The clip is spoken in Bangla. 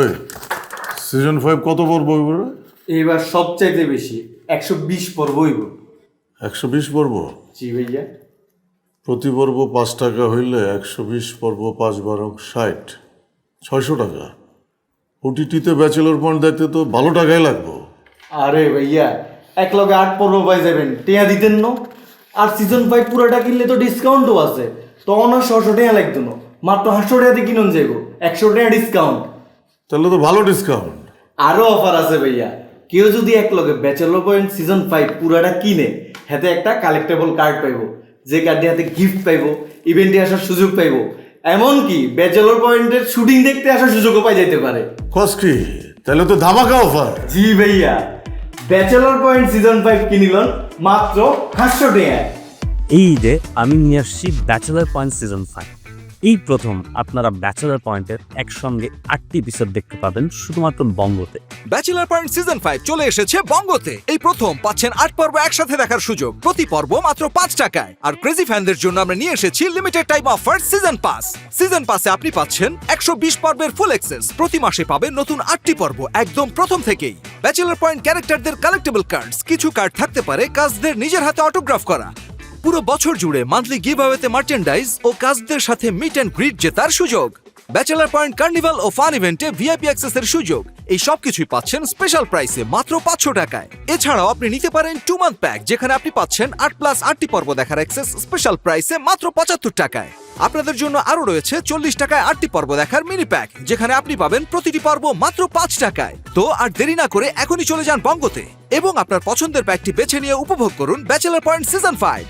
ওই সিজন ফাইভ কত পর্ব হইব রে? এইবার সবচাইতে বেশি একশো বিশ পর্ব হইব। একশো বিশ পর্ব? জি ভাইয়া। প্রতি পর্ব পাঁচ টাকা হইলে একশো বিশ পর্ব পাঁচ বারো ষাট ছয়শো টাকা। ওটিটিতে ব্যাচেলর পয়েন্ট দেখতে তো ভালো টাকাই লাগবো। আরে ভাইয়া এক লগে আট পর্ব পাই যাবেন টেয়া দিতেন না। আর সিজন ফাইভ পুরোটা কিনলে তো ডিসকাউন্টও আছে। তখন আর ছশো টাকা লাগতো না মাত্র হাঁসশো টাকাতে কিনুন যাইব একশো টাকা ডিসকাউন্ট তাহলে তো ভালো ডিসকাউন্ট আরও অফার আছে ভাইয়া। কেউ যদি এক লগে ব্যাচেলর পয়েন্ট সিজন ফাইভ পুরাটা কিনে হাতে একটা কালেক্টেবল কার্ড পাইবো যে কার্ডে হাতে গিফট পাইবো ইভেন্টে আসার সুযোগ পাইবো। এমনকি ব্যাচেলর পয়েন্টের শুটিং দেখতে আসার সুযোগও পাই যেতে পারে। কস কি? তাহলে তো ধামাকা অফার জি ভাইয়া। ব্যাচেলর পয়েন্ট সিজন ফাইভ কিনিলন মাত্র হাঁসশো টাকায়। এই ঈদে আমি নিয়ে আসছি ব্যাচেলার পয়েন্ট সিজন ফাইভ এই প্রথম আপনারা ব্যাচেলার পয়েন্টের একসঙ্গে আটটি এপিসোড দেখতে পাবেন শুধুমাত্র বঙ্গতে। ব্যাচেলার পয়েন্ট সিজন ফাইভ চলে এসেছে বঙ্গতে। এই প্রথম পাচ্ছেন আট পর্ব একসাথে দেখার সুযোগ। প্রতি পর্ব মাত্র পাঁচ টাকায়। আর ক্রেজি ফ্যানদের জন্য আমরা নিয়ে এসেছি limited time offer season pass season পাসে আপনি পাচ্ছেন একশো বিশ পর্বের ফুল এক্সেস প্রতি মাসে পাবেন নতুন আটটি পর্ব একদম প্রথম থেকেই। ব্যাচেলার পয়েন্ট ক্যারেক্টারদের কালেক্টেবল কার্ডস কিছু কার্ড থাকতে পারে কাজদের নিজের হাতে অটোগ্রাফ করা। পুরো বছর জুড়ে মান্থলি গিভ অ্যাওয়েতে মার্চেন্ডাইজ ও কাজদের সাথে মিট অ্যান্ড গ্রিট জেতার সুযোগ। ব্যাচেলার পয়েন্ট কার্নিভাল ও ফান ইভেন্টে ভিআইপি অ্যাক্সেসের সুযোগ। এই সব কিছুই পাচ্ছেন স্পেশাল প্রাইসে মাত্র পাঁচশো টাকায়। এছাড়াও আপনি নিতে পারেন টু মান্থ প্যাক যেখানে আপনি পাচ্ছেন আট প্লাস আটটি পর্ব দেখার অ্যাক্সেস স্পেশাল প্রাইসে মাত্র পঁচাত্তর টাকায়। আপনাদের জন্য আরও রয়েছে চল্লিশ টাকায় আটটি পর্ব দেখার মিনি প্যাক যেখানে আপনি পাবেন প্রতিটি পর্ব মাত্র পাঁচ টাকায়। তো আর দেরি না করে এখনই চলে যান বঙ্গতে। এবং আপনার পছন্দের প্যাকটি বেছে নিয়ে উপভোগ করুন ব্যাচেলার পয়েন্ট সিজন ফাইভ